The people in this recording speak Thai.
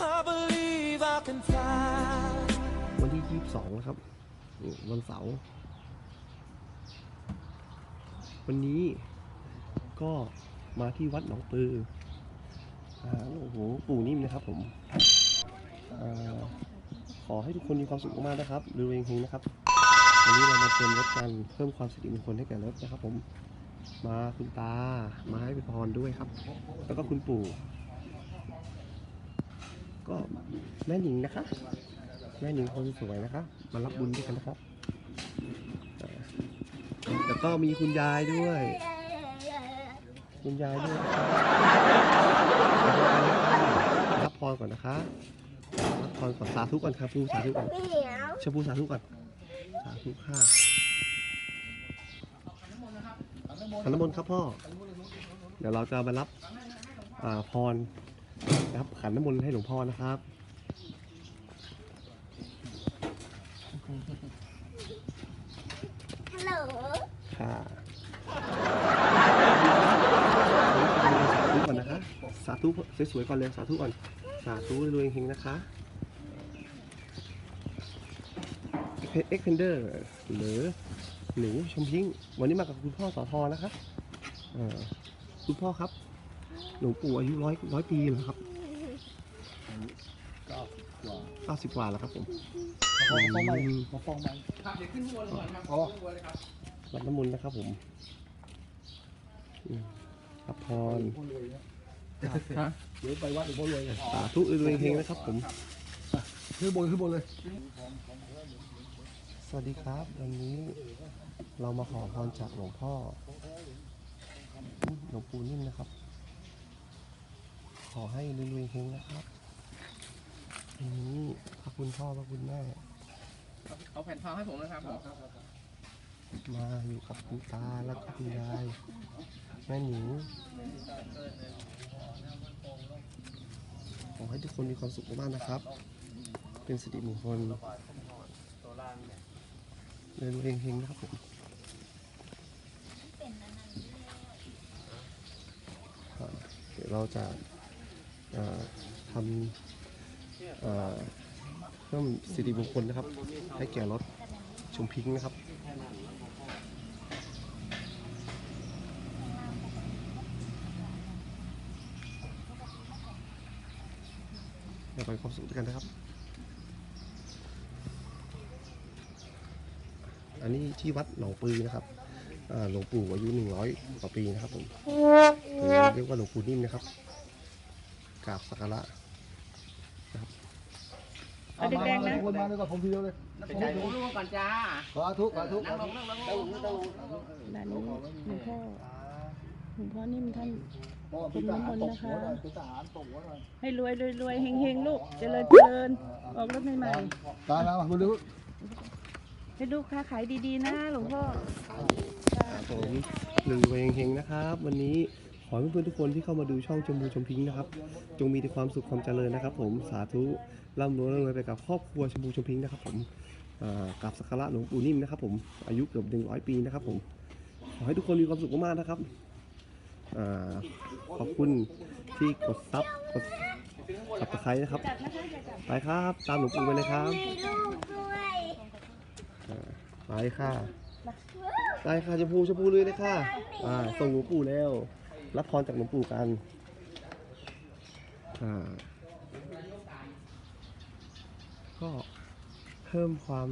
I believe I can fly. วันที่ 22 นะครับ วันเสาร์ วันนี้ก็มาที่วัดหนองปืออาโอ้โห ปู่นิ่มนะครับผมอาขอให้ทุกคนมีความสุขมากๆนะครับรวยๆเฮงนะครับ วันนี้เรามาเติมรถกันเพิ่มความสิริมงคลให้แก่รถนะครับผม มาคุณตา มาให้พรด้วยครับ แล้วก็คุณปู่ ก็แม่หนิงนะคะแม่หนิงคนสวยนะคะ มารับบุญด้วยกันนะครับแล้วก็มีคุณยายด้วย คุณยายด้วยรับพรก่อนนะคะรับพรก่อนสาธุก่อนครับพูสาธุก่อนชมพูสาธุก่อนสาธุค่ะขันน้ำมนต์ครับพ่อ เดี๋ยวเราจะมารับพร ครับ ขันน้ำมนต์ให้หลวงพ่อนะครับ ฮัลโหล ค่ะสาธุก่อนนะคะ สาธุสวยๆก่อนเลย สาธุก่อน สาธุรวยๆเฮงๆนะคะเอ็กเพนเดอร์หรือหนูชมพิงวันนี้มากับคุณพ่อสอทอนะคะเอ่อคุณพ่อครับ หลวงปู่อายุร้อยร้อยปีเหรอครับ เก้าสิบกว่าแล้วครับผมฟองใหม่อืมาฟองใหม่ครับเดี๋ยวขึ้นข้างบนก่อนครับอ๋อขึ้นข้างบนเลยครับรับน้ำมนนะครับผมอืมรับพรพ่อรวยเดี๋ยวไปวัดหลวงพ่อรวยเลยสาธุรวยเฮงนะครับผมขึ้นบนขึ้นบนเลย สวัสดีครับ วันนี้เรามาขอพรจากหลวงพ่อหลวงปู่นิ่มนะครับ ขอให้รวยๆเฮงนะครับ นี้พระคุณพ่อพระคุณแม่ เอาแผ่นทองให้ผมนะครับผมมาอยู่กับคุณตาแล้วก็คุณยายแม่หนิงขอให้ทุกคนมีความสุขมากๆนะครับ เป็นสิริมงคลเดินเฮงๆนะครับผมอ่าเดี๋ยวเราจะอ่าทำ อ่าเพิ่มสิริมงคลนะครับ ให้แก่รถชมพิงนะครับเดี๋ยวไปความสุขด้วยกันนะครับ อันนี้ที่วัดหนองปือนะครับหลวงปู่อายุหนึ่งร้อยกว่าปีนะครับผมเรียกว่าหลวงปู่นิ่มนะครับกราบสักการะ เอาแดงๆนะ คนมาเลยก่อนผมทีเดียวเลยไปจ่ายลูกลูกก่อนจ้าสาธุสาธุนั่งลงนั่งลงนั่งลงนั่งลงด้านนี้หลวงพ่อหลวงพ่อนิ่มท่านพ่อพิจารณาตกหัวหน่อยพิจารณาตกหัวหน่อยให้รวยรวยรวยเฮงเฮงลูก เจริญเจริญออกรถใหม่ตาแล้วมาดูๆให้ลูกค้าขายดีๆนะหลวงพ่อครับผมหนึ่งเวงเฮงนะครับ วันนี้ ขอให้เพื่อนๆทุกคนที่เข้ามาดูช่องชมพูชมพิงนะครับ จงมีแต่ความสุขความเจริญนะครับ ผมสาธุร่ำรวยร่ำรวยไปกับครอบครัวชมพูชมพิงนะครับ ผมกราบสักการะหลวงปู่นิ่มนะครับ ผมอายุเกือบหนึ่งร้อยปีนะครับ ผมขอให้ทุกคนมีความสุขมากๆนะครับอขอบคุณที่กดซับกดสับตะไคร้นะครับ ไปครับ ตามหลวงปู่ไปเลยครับไปค่ะไปค่ะชมพูชมพูเลยเลยค่ะส่งหลวงปู่แล้ว รับพรจากหลวงปู่กันอ่าก็เพิ่มความ